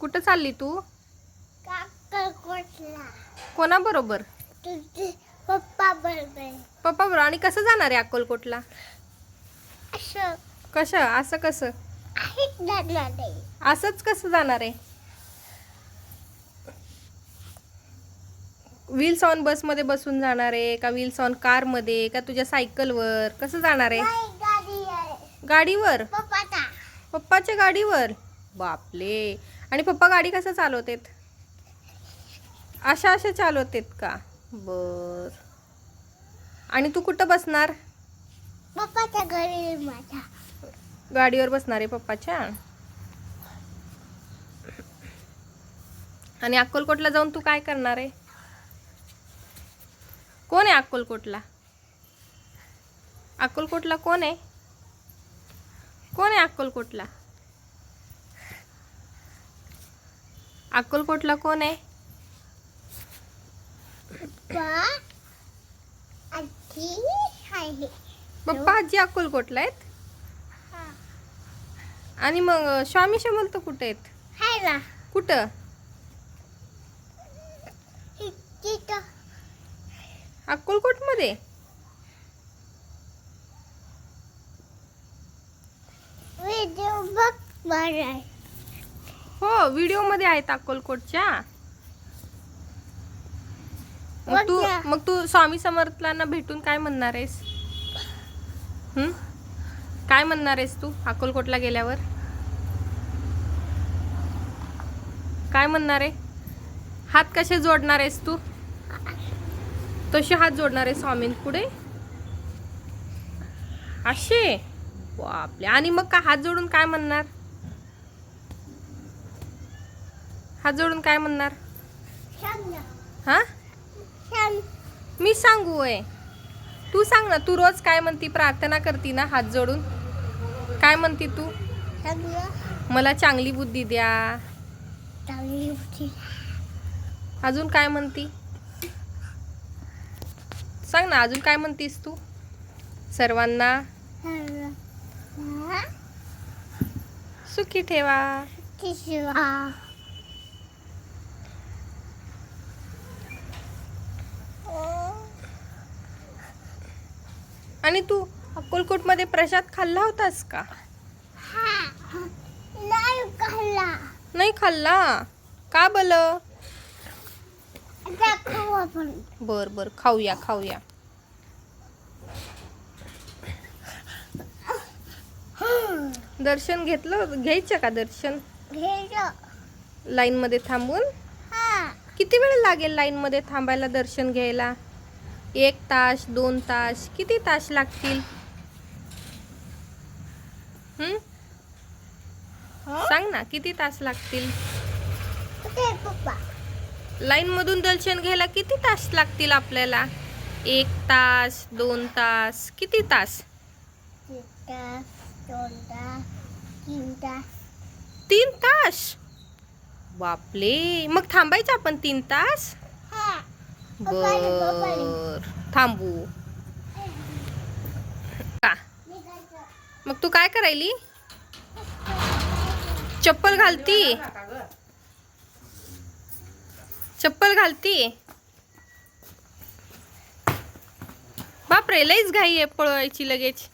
कुठं चालली तू? कोणाबरोबर? पप्पा बरोबर पप्पा बरोबर आणि कसं जाणार आहे अक्कलकोटला? कसं? असं कसं? असंच कसं जाणार आहे? व्हील्स ऑन बसमध्ये बसून जाणार आहे का व्हील्स ऑन कारमध्ये का तुझ्या सायकलवर कसं जाणार आहे? गाडीवर? पप्पाचा. पप्पाच्या गाडीवर? बापले. आणि पप्पा गाडी कसं चालवतेत? अशा अशा चालवतेत का? बर. आणि तू कुठं बसणार? पप्पाच्या घरी माझ्या. गाडीवर बसणार आहे पप्पाच्या? आणि अक्कलकोटला जाऊन तू काय करणार आहे? कोण आहे अक्कलकोटला? अक्कलकोटला कोण आहे? कोण आहे अक्कलकोटला? अक्कलकोटला कोण आहे? पप्पा आजी अक्कलकोटला आहेत? आणि मग स्वामी समर्थ कुठे आहेत? कुठं? तिथं. अक्कलकोटमध्ये? व्हिडिओ बघ हो व्हिडिओमध्ये आहेत अक्कलकोटच्या. मग तू कोणत्या? मग तू स्वामी समर्थांना भेटून काय म्हणणार आहेस? हं? काय म्हणणार आहेस तू अक्कलकोटला गेल्यावर? काय म्हणणार आहे? हात कसे जोडणार आहेस तू? तसे हात जोडणार आहे स्वामीं पुढे. असे बापले आणि मग का हात जोडून काय म्हणणार? हात जोडून काय म्हणणार? हा? मी सांगू आहे तू सांग ना तू रोज काय म्हणती? प्रार्थना करती ना हात जोडून? काय म्हणती तू? मला चांगली बुद्धी द्या. अजून काय म्हणती? सांग ना अजून काय म्हणतीस तू? सर्वांना? सुखी ठेवा. आणि तू अक्कलकोटमध्ये प्रसाद खाल्ला होतास का? हा. नाही खाल्ला. नाही खाल्ला? का बल? बर बर. खाऊया खाऊया. दर्शन घेतलं? घ्यायचं का दर्शन? लाईन मध्ये थांबून? हा. किती वेळ लागेल लाईन मध्ये थांबायला दर्शन घ्यायला? एक तास दोन तास किती तास लागतील? हं? सांग ना किती तास लागतील? लाईन मधून दर्शन घ्यायला किती तास लागतील आपल्याला? एक तास दोन तास किती तास? तीन तास. तीन तास? बापले मग थांबायचं आपण तीन तास. बर. थांबू. का? मग तू काय करायली? चप्पल घालती? चप्पल घालती? बापरे लईच घाई आहे पळवायची लगेच.